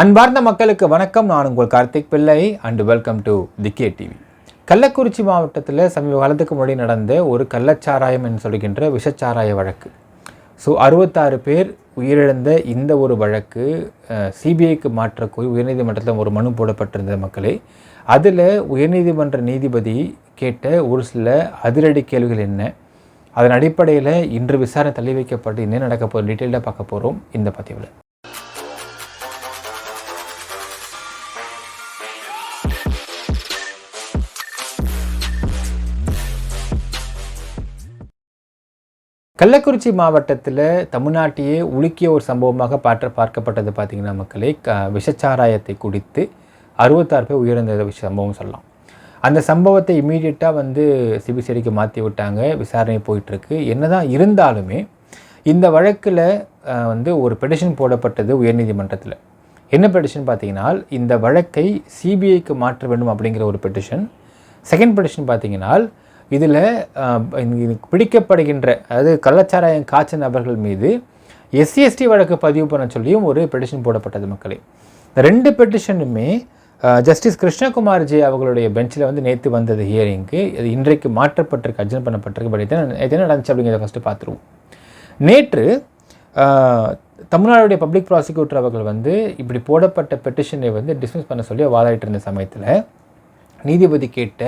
அன்பார்ந்த மக்களுக்கு வணக்கம். நான் உங்கள் Karthik Pillai and welcome to the K TV Kallakurichi மாவட்டத்தில் சமீப காலத்துக்கு முன்னாடி நடந்த ஒரு கள்ளச்சாராயம் என்று சொல்கின்ற விஷச்சாராய வழக்கு. ஸோ அறுபத்தாறு பேர் உயிரிழந்த இந்த ஒரு வழக்கு சிபிஐக்கு மாற்ற உயர்நீதிமன்றத்தில் ஒரு மனு போடப்பட்டிருந்த மக்களே. அதில் உயர்நீதிமன்ற நீதிபதி கேட்ட ஒரு சில அதிரடி கேள்விகள் என்ன? அதன் அடிப்படையில் இன்று விசாரணை தள்ளி வைக்கப்பட்டு என்ன நடக்க போகுது டீட்டெயிலாக பார்க்க போகிறோம் இந்த பதிவில். கள்ளக்குறிச்சி மாவட்டத்தில் தமிழ்நாட்டையே உலுக்கிய ஒரு சம்பவமாக பார்க்க பார்க்கப்பட்டது பார்த்திங்கன்னா மக்களே க விஷச்சாராயத்தை குடித்து அறுபத்தாறு பேர் உயர்ந்த சம்பவம் சொல்லலாம். அந்த சம்பவத்தை இமீடியட்டாக வந்து சிபிசிஐடிக்கு மாற்றி விட்டாங்க. விசாரணை போயிட்டுருக்கு. என்ன தான் இருந்தாலுமே இந்த வழக்கில் வந்து ஒரு பெடிஷன் போடப்பட்டது உயர்நீதிமன்றத்தில். என்ன பெட்டிஷன் பார்த்தீங்கன்னா இந்த வழக்கை சிபிஐக்கு மாற்ற வேண்டும் அப்படிங்கிற ஒரு பெட்டிஷன் செகண்ட் பெட்டிஷன் பார்த்தீங்கன்னா இதில் பிடிக்கப்படுகின்ற அதாவது கள்ளச்சாராயம் காய்ச்ச நபர்கள் மீது எஸ்சிஎஸ்டி வழக்கு பதிவு பண்ண சொல்லியும் ஒரு பெட்டிஷன் போடப்பட்டது மக்களே. இந்த ரெண்டு பெட்டிஷனுமே ஜஸ்டிஸ் கிருஷ்ணகுமார்ஜி அவர்களுடைய பெஞ்சில் வந்து நேற்று வந்தது ஹியரிங்க்கு இது இன்றைக்கு மாற்றப்பட்டிருக்கு அர்ஜன் பண்ணப்பட்டிருக்கு பட் எத்தனை எத்தனை நடந்துச்சு அப்படிங்கிறத ஃபஸ்ட்டு பார்த்துருவோம். நேற்று தமிழ்நாடுடைய பப்ளிக் ப்ராசிக்யூட்டர் அவர்கள் வந்து இப்படி போடப்பட்ட பெட்டிஷனை வந்து டிஸ்மிஸ் பண்ண சொல்லி வாதாடிட்டு இருந்த சமயத்தில் நீதிபதி கேட்ட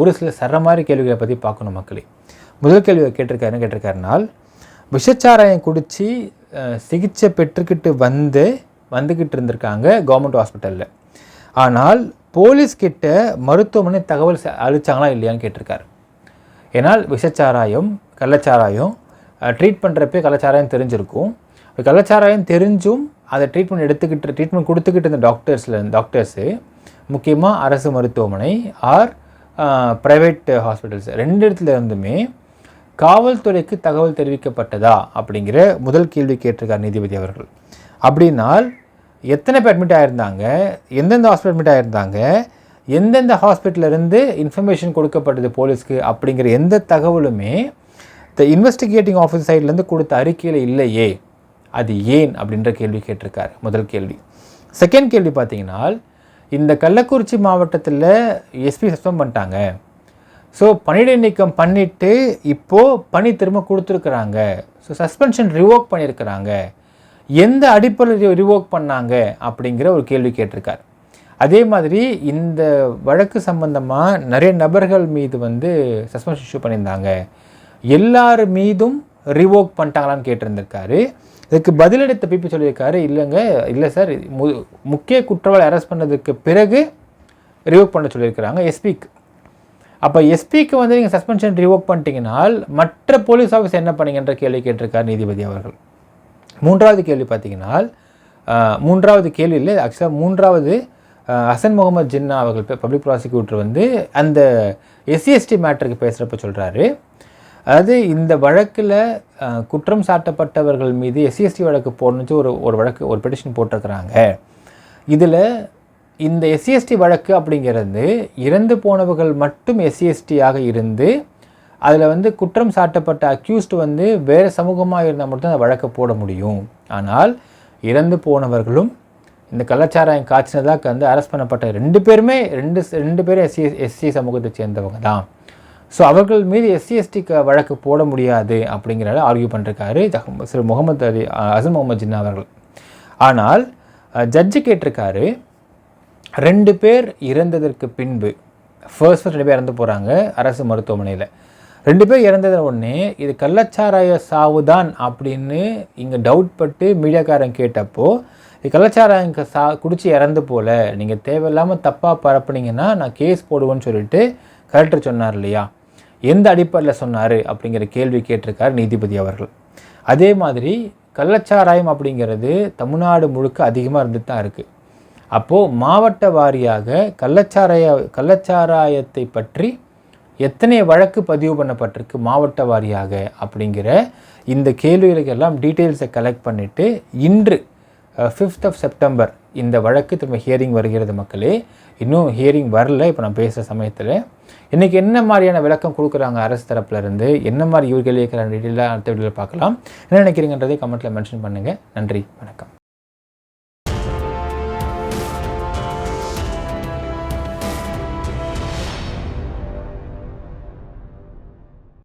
ஒரு சில சர மாதிரி கேள்விகளை பற்றி பார்க்கணும் மக்களே. முதல் கேள்வியை கேட்டிருக்காருன்னு கேட்டிருக்காருனால் விஷச்சாராயம் குடித்து சிகிச்சை பெற்றுக்கிட்டு வந்து வந்துக்கிட்டு இருந்திருக்காங்க கவர்மெண்ட் ஹாஸ்பிட்டலில் ஆனால் போலீஸ்கிட்ட மருத்துவமனை தகவல் அழிச்சாங்களா இல்லையான்னு கேட்டிருக்காரு. ஏன்னால் விஷச்சாராயம் கள்ளச்சாராயம் ட்ரீட் பண்ணுறப்பே கள்ளச்சாராயம் தெரிஞ்சிருக்கும். கள்ளச்சாராயம் தெரிஞ்சும் அதை ட்ரீட்மெண்ட் எடுத்துக்கிட்டு ட்ரீட்மெண்ட் கொடுத்துக்கிட்டு இருந்த டாக்டர்ஸில் டாக்டர்ஸு முக்கியமாக அரசு மருத்துவமனை ஆர் ப்ரைவேட் ஹாஸ்பிட்டல்ஸ் ரெண்டு இடத்துல இருந்துமே காவல்துறைக்கு தகவல் தெரிவிக்கப்பட்டதா அப்படிங்கிற முதல் கேள்வி கேட்டிருக்கார் நீதிபதி அவர்கள். அப்படின்னால் எத்தனை பேர் அட்மிட் ஆகியிருந்தாங்க எந்தெந்த ஹாஸ்பிட்டல் அட்மிட் ஆகியிருந்தாங்க எந்தெந்த ஹாஸ்பிட்டலேருந்து இன்ஃபர்மேஷன் கொடுக்கப்பட்டது போலீஸ்க்கு அப்படிங்கிற எந்த தகவலுமே த இன்வெஸ்டிகேட்டிங் ஆஃபீஸ் சைட்லேருந்து கொடுத்த அறிக்கையில் இல்லையே. அது ஏன் அப்படின்ற கேள்வி கேட்டிருக்காரு. முதல் கேள்வி. செகண்ட் கேள்வி பார்த்தீங்கன்னா இந்த கள்ளக்குறிச்சி மாவட்டத்தில் எஸ்பி சஸ்பெண்ட் பண்ணிட்டாங்க. ஸோ பணியிடை நீக்கம் பண்ணிவிட்டு இப்போது பணி திரும்ப கொடுத்துருக்குறாங்க. ஸோ சஸ்பென்ஷன் ரிவோக் பண்ணியிருக்கிறாங்க எந்த அடிப்படையில் ரிவோக் பண்ணாங்க அப்படிங்கிற ஒரு கேள்வி கேட்டிருக்கார். அதே மாதிரி இந்த வழக்கு சம்பந்தமாக நிறைய நபர்கள் மீது வந்து சஸ்பென்ஷன் இஷ்யூ பண்ணியிருந்தாங்க. எல்லார் மீதும் ரிவோக் பண்ணிட்டாங்களான்னு கேட்டிருந்திருக்காரு. இதுக்கு பதிலளித்த பிபி சொல்லியிருக்காரு இல்லைங்க இல்லை சார் மு முக்கிய குற்றவாளி அரெஸ்ட் பண்ணதுக்கு பிறகு ரிவோக் பண்ண சொல்லியிருக்கிறாங்க எஸ்பிக்கு அப்போ எஸ்பிக்கு வந்து நீங்கள் சஸ்பென்ஷன் ரிவோக் பண்ணிட்டீங்கன்னா மற்ற போலீஸ் ஆஃபீஸ் என்ன பண்ணீங்கன்ற கேள்வி கேட்டிருக்கார் நீதிபதி அவர்கள். மூன்றாவது கேள்வி பார்த்தீங்கன்னா மூன்றாவது கேள்வி இல்லை ஆக்சுவலாக மூன்றாவது ஹசன் முகமது ஜின்னா அவர்கள் பப்ளிக் ப்ராசிக்யூட்டர் வந்து அந்த எஸ்சிஎஸ்டி மேட்டருக்கு பேசுகிறப்ப சொல்கிறாரு அதாவது இந்த வழக்கில் குற்றம் சாட்டப்பட்டவர்கள் மீது எஸ்சிஎஸ்டி வழக்கு போடணுச்சு ஒரு ஒரு வழக்கு ஒரு பெட்டிஷன் போட்டிருக்கிறாங்க. இதில் இந்த எஸ்சிஎஸ்டி வழக்கு அப்படிங்கிறது இறந்து போனவர்கள் மட்டும் எஸ்சிஎஸ்டியாக இருந்து அதில் வந்து குற்றம் சாட்டப்பட்ட அக்யூஸ்டு வந்து வேறு சமூகமாக இருந்தால் மட்டும் அந்த வழக்கை போட முடியும். ஆனால் இறந்து போனவர்களும் இந்த கலாச்சாரம் காய்ச்சினதாக வந்து அரெஸ்ட் பண்ணப்பட்ட ரெண்டு பேருமே ரெண்டு ரெண்டு பேரும் எஸ்சி எஸ்சி சமூகத்தை சேர்ந்தவங்க தான். ஸோ அவர்கள் மீது எஸ்சி எஸ்டிக்கு வழக்கு போட முடியாது அப்படிங்கிறத ஆர்கியூ பண்ணிருக்காரு சிறு முகமது அலி அசன் முகமது ஜின்னா அவர்கள். ஆனால் ஜட்ஜு கேட்டிருக்காரு ரெண்டு பேர் இறந்ததற்கு பின்பு ஃபர்ஸ்ட் ஃபர்ஸ்ட் ரெண்டு பேர் இறந்து போகிறாங்க அரசு மருத்துவமனையில். ரெண்டு பேர் இறந்தது ஒன்று இது கள்ளச்சாராய சாவு தான் அப்படின்னு இங்கே டவுட் பட்டு மீடியாக்காரன் கேட்டப்போ இது கள்ளச்சாராயம் சா குடித்து இறந்து போல நீங்கள் தேவையில்லாமல் தப்பாக பரப்புனீங்கன்னா நான் கேஸ் போடுவேன்னு சொல்லிட்டு கலெக்டர் சொன்னார் இல்லையா? எந்த அடிப்படையில் சொன்னார்? அப்படிங்கிற கேள்வி கேட்டிருக்கார் நீதிபதி அவர்கள். அதே மாதிரி கள்ளச்சாராயம் அப்படிங்கிறது தமிழ்நாடு முழுக்க அதிகமாக இருந்துட்டு தான் இருக்குது அப்போது மாவட்ட வாரியாக கள்ளச்சாராய கள்ளச்சாராயத்தை பற்றி எத்தனை வழக்கு பதிவு பண்ணப்பட்டிருக்கு மாவட்ட வாரியாக அப்படிங்கிற இந்த கேள்விகளுக்கெல்லாம் டீட்டெயில்ஸை கலெக்ட் பண்ணிவிட்டு இன்று ஃபிஃப்த் ஆஃப் செப்டம்பர் இந்த வழக்கு திரும்ப ஹியரிங் வருகிறது மக்களே. இன்னும் ஹியரிங் வரல இப்போ நான் பேசுகிற சமயத்தில். இன்றைக்கி என்ன மாதிரியான விளக்கம் கொடுக்குறாங்க அரசு தரப்புலேருந்து? என்ன மாதிரி இவர்கள் இருக்கிற டீட்டெயிலாக அடுத்த வீடியோவில் பார்க்கலாம். என்ன நினைக்கிறீங்கன்றதை கமெண்ட்டில் மென்ஷன் பண்ணுங்கள் நன்றி வணக்கம்.